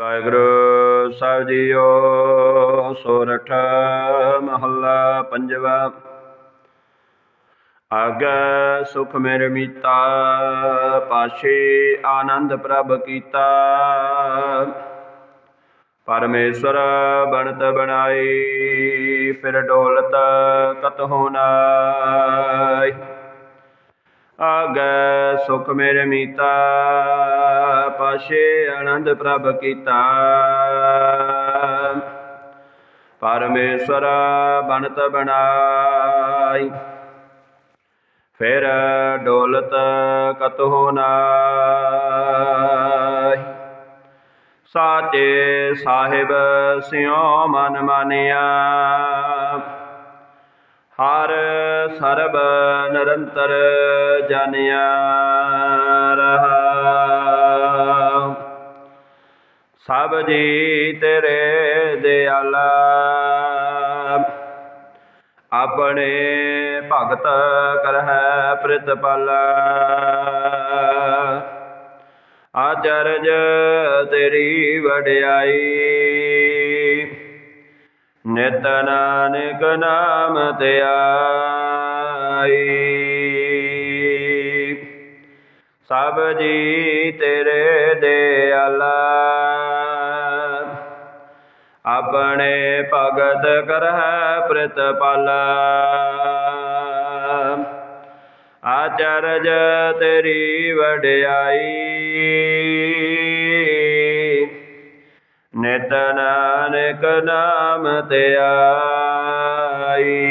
ਵਾਹਿਗੁਰੂ ਸਾਹਿਬ JIO, ਸੋਰਠ ਮਹੱਲਾ ਪੰਜਵਾ। ਆਗੈ ਸੁਖ ਮੇਰੇ ਮੀਤਾ, ਪਾਛੇ ਆਨੰਦ ਪ੍ਰਭ ਕੀਤਾ। ਪਰਮੇਸ਼ਰ ਬਣਤ ਬਣਾਈ, ਫਿਰ ਡੋਲਤ ਕਤ ਹੋਨਾਈ ਆਗੈ ਸੁਖ ਮੇਰੇ ਮੀਤਾ, ਪਾਸ਼ੇ ਆਨੰਦ ਪ੍ਰਭ ਕੀਤਾ। ਪਰਮੇਸ਼ਰ ਬਣਤ ਬਣਾਈ, ਫਿਰ ਡੋਲਤ ਕਤ ਹੋਨਾਈ ਸਾਚੇ ਸਾਹਿਬ ਸਿਉ ਮਨ ਮਾਨਿਆ ਸਰਬ ਨਿਰੰਤਰ ਜਾਣਿਆ ਰਹਾ ਸਭ ਜੀ ਤੇਰੇ ਦਿਆਲਾ ਆਪਣੇ ਭਗਤ ਕਰਹਿ ਪ੍ਰਤਪਾਲ। ਆਚਰਜ ਤੇਰੀ ਵਡਿਆਈ। ਨਿਤ ਨਾਨਕ ਨਾਮ ਧਿਆਈ ਸਭ ਜੀ ਤੇਰੇ ਦੇ ਦਿਆਲਾ ਆਪਣੇ ਭਗਤ ਕਰਹਿ ਪ੍ਰਤਪਾਲ। ਆਚਰਜ ਤੇਰੀ ਵਡਿਆਈ। ਨਿਤ ਨਾਨਕ ਨਾਮ ਧਿਆਈ